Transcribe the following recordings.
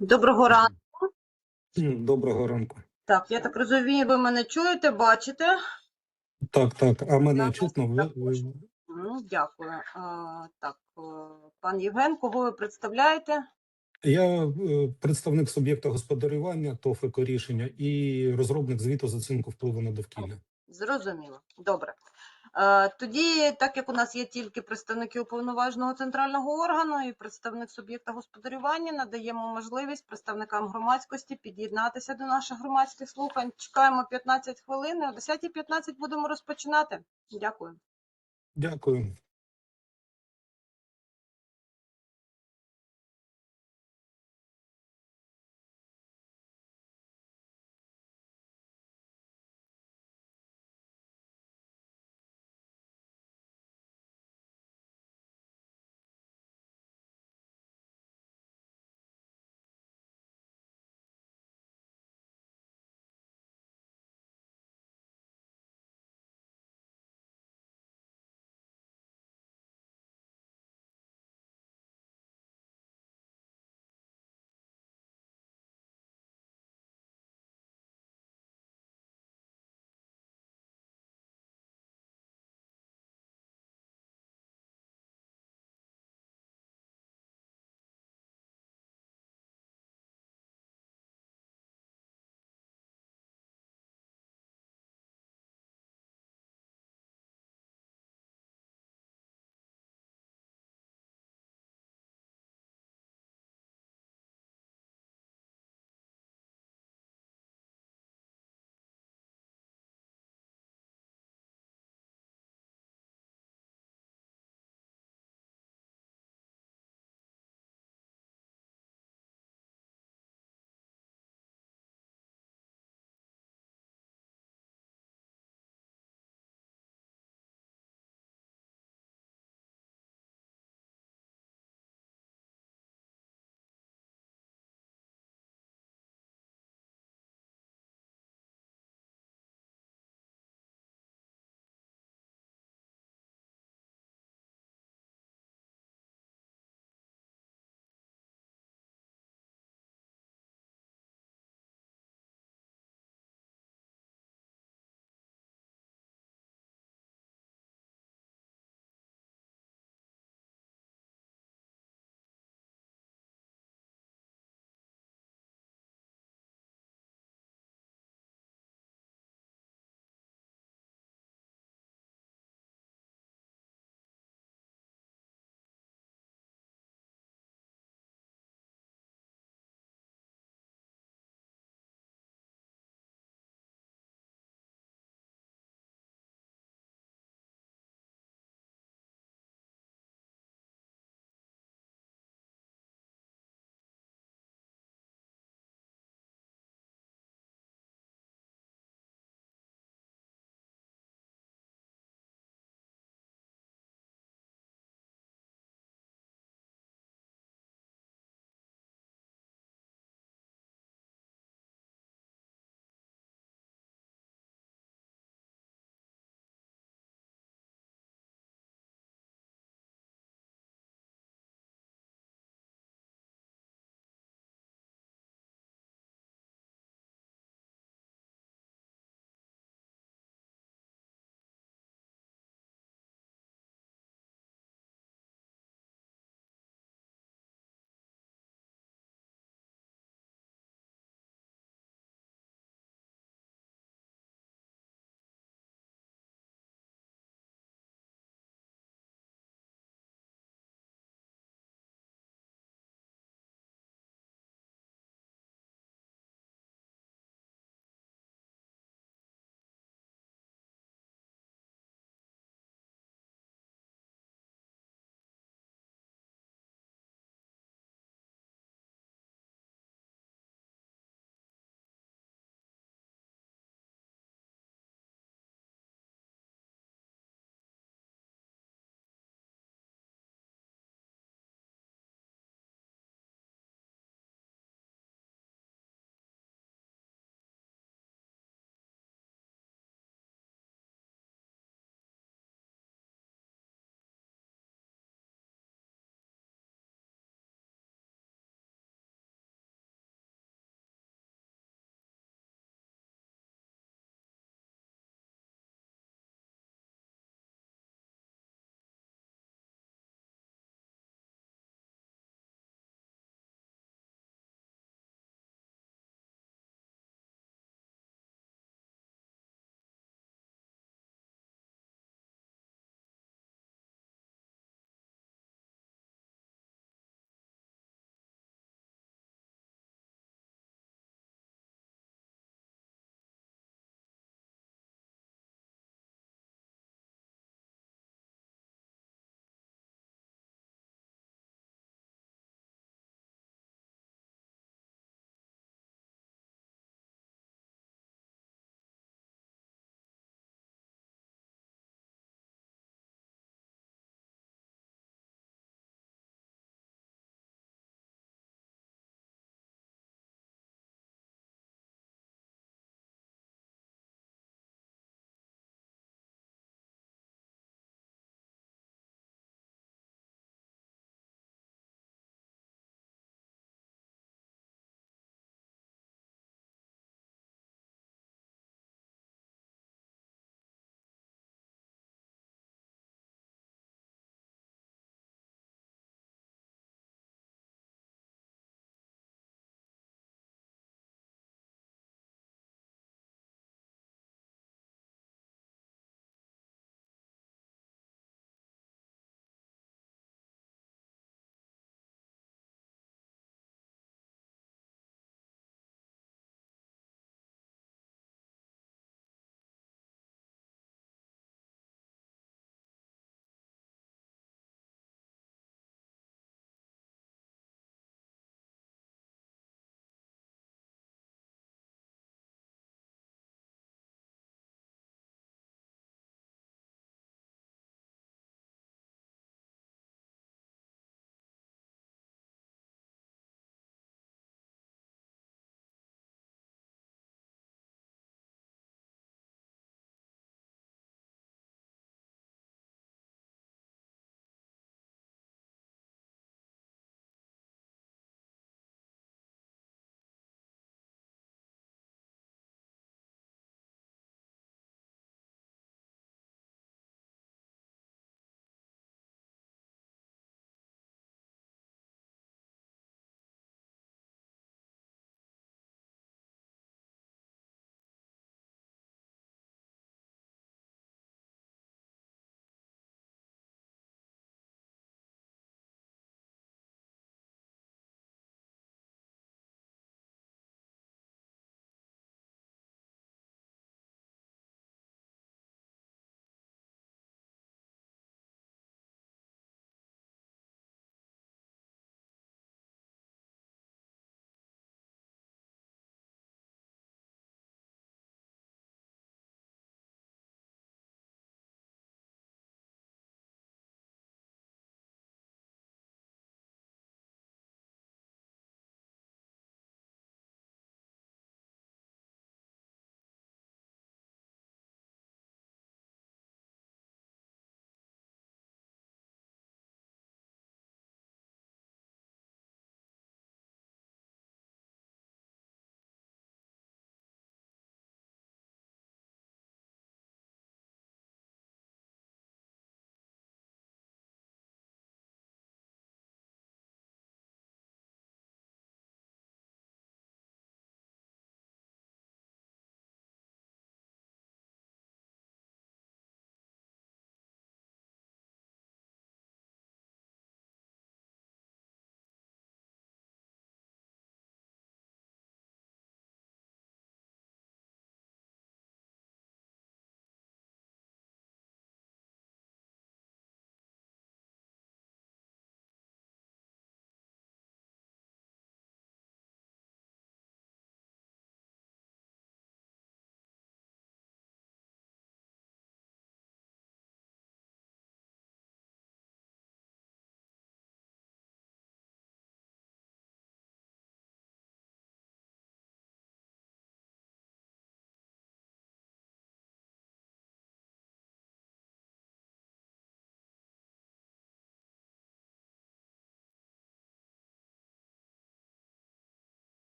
Доброго ранку. Доброго ранку. Так, я так розумію, ви мене чуєте, бачите? Так, так. А мене Я чутно? Ви, ви... Ну, дякую. А, так, е, пан Євген, кого ви представляєте? Я е, представник суб'єкта господарювання ТОВ «Екорішення» і розробник звіту з оцінку впливу на довкілля. Зрозуміло. Добре. Е, Тоді, так як у нас є тільки представники уповноваженого центрального органу і представник суб'єкта господарювання, надаємо можливість представникам громадськості під'єднатися до наших громадських слухань. Чекаємо 15 хвилин. і О 10.15 будемо розпочинати. Дякую. Дякую.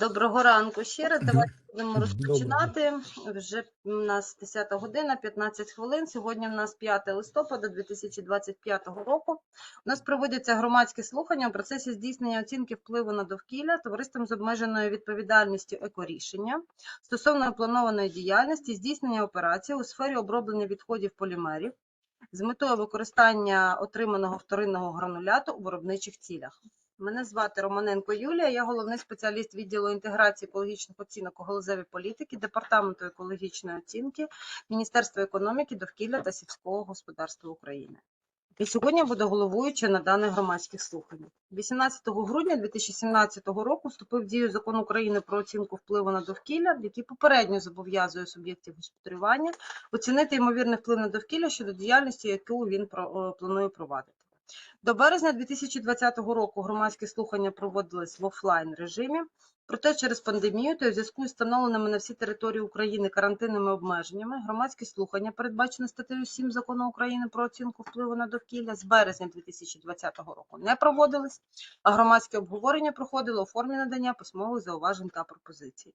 Доброго ранку ще раз. Давайте будемо розпочинати. Вже у нас 10 година, 15 хвилин. Сьогодні у нас 5 листопада 2025 року. У нас проводяться громадські слухання у процесі здійснення оцінки впливу на довкілля товариством з обмеженою відповідальністю екорішення стосовно планованої діяльності, здійснення операцій у сфері оброблення відходів полімерів з метою використання отриманого вторинного грануляту у виробничих цілях. Мене звати Романенко Юлія, я головний спеціаліст відділу інтеграції екологічних оцінок у галузевій політики, департаменту екологічної оцінки Міністерства економіки, довкілля та сільського господарства України. І сьогодні я буду головуюча на даних громадських слуханнях. 18 грудня 2017 року вступив в дію закон України про оцінку впливу на довкілля, який попередньо зобов'язує суб'єктів господарювання оцінити ймовірний вплив на довкілля щодо діяльності, яку він е, планує провадити. До березня 2020 року громадські слухання проводились в офлайн режимі. Проте через пандемію та у зв'язку з встановленими на всій території України карантинними обмеженнями громадські слухання, передбачені статтею 7 закону України про оцінку впливу на довкілля, з березня 2020 року не проводились, а громадське обговорення проходило у формі надання письмових зауважень та пропозицій.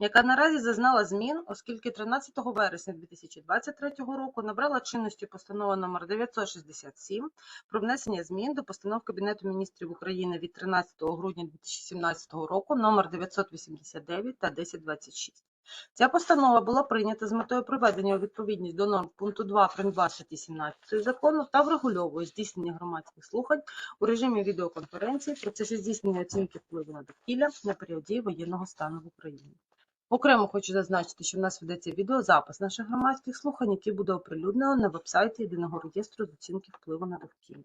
яка наразі зазнала змін, оскільки 13 вересня 2023 року набрала чинності постанова номер 967 про внесення змін до постанов Кабінету міністрів України від 13 грудня 2017 року номер 989 та 1026. Ця постанова була прийнята з метою приведення у відповідність до норм пункту 2 прим. 2 статті 17 закону та врегульовує здійснення громадських слухань у режимі відеоконференції в процесі здійснення оцінки впливу на довкілля на період дії воєнного стану в Україні. Окремо хочу зазначити, що в нас ведеться відеозапис наших громадських слухань, який буде оприлюднено на вебсайті єдиного реєстру з оцінки впливу на довкілля.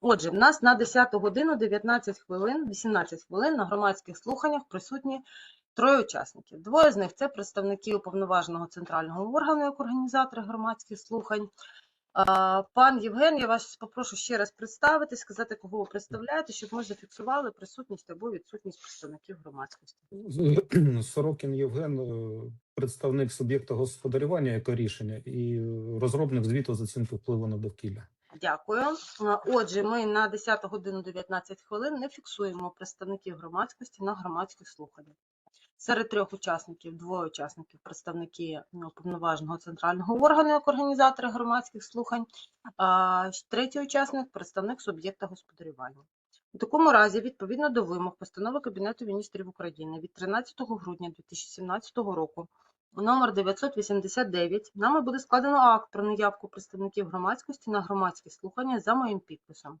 Отже, в нас на 10 годину 19 хвилин, 18 хвилин на громадських слуханнях присутні троє учасників. Двоє з них це представники уповноваженого центрального органу як організатори громадських слухань. Пан Євген, я вас попрошу ще раз представити, сказати, кого ви представляєте, щоб ми зафіксували присутність або відсутність представників громадськості. Сорокін Євген, е, представник суб'єкта господарювання екорішення і е, розробник звіту з оцінки впливу на довкілля. Дякую. Отже, ми на 10 годину 19 хвилин не фіксуємо представників громадськості на громадських слуханнях. Серед трьох учасників двоє учасників представники уповноваженого центрального органу як організатори громадських слухань, а третій учасник представник суб'єкта господарювання. У такому разі, відповідно до вимог постанови Кабінету міністрів України від 13 грудня 2017 року номер 989 нами буде складено акт про наявку представників громадськості на громадські слухання за моїм підписом.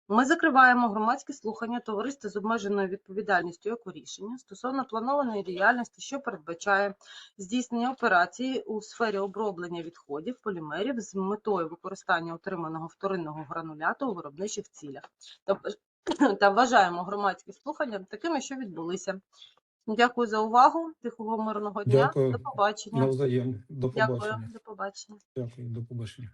ми закриваємо громадські слухання товариства з обмеженою відповідальністю екорішення стосовно планованої діяльності, що передбачає здійснення операції у сфері оброблення відходів полімерів з метою використання отриманого вторинного грануляту у виробничих цілях. Та, вважаємо громадські слухання такими, що відбулися. Дякую за увагу. Тихого мирного дня. Дякую. До побачення. Навзаєм. До Дякую. До побачення. Дякую, до побачення.